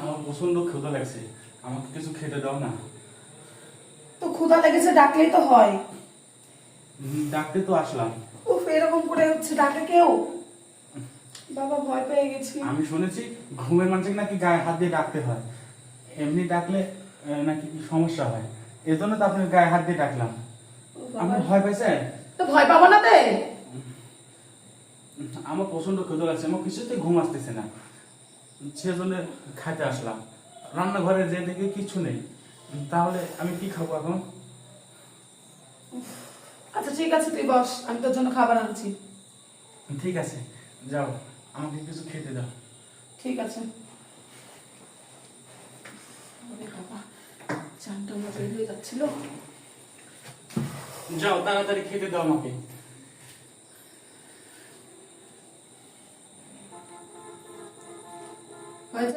আমার প্রচণ্ড ক্ষুধা লাগছে। আমাকে কিছু খেতে দাও না। তো ক্ষুধা লেগেছে ডাকলেই তো হয়। ডাকতে তো আসলাম। উফ এরকম করে হচ্ছে ডাকে কেউ? বাবা ভয় পেয়ে গেছি। আমি শুনেছি ঘুমের মানুষকে নাকি গায়ে হাত দিয়ে ডাকতে হয়। এমনি ডাকলে নাকি কি সমস্যা হয়। এজন্য তো আপনার গায়ে হাত দিয়ে ডাকলাম। আপনি ভয় পাইছেন? তো ভয় পাবো না তে? আমার প্রচণ্ড ক্ষুধা লাগছে। আমার কিছুতে ঘুম আসতেছে না। সেজন্য খাইতে আসলাম। রান্নাঘরে যে দেখি কিছু নেই। তাহলে আমি কি খাব এখন? আচ্ছা ঠিক আছে তুই বস আমি তোর জন্য খাবার আনছি। ঠিক আছে যাও আমাকে কিছু খেতে দাও। ঠিক আছে। যাও তাড়াতাড়ি খেতে দাও আমাকে।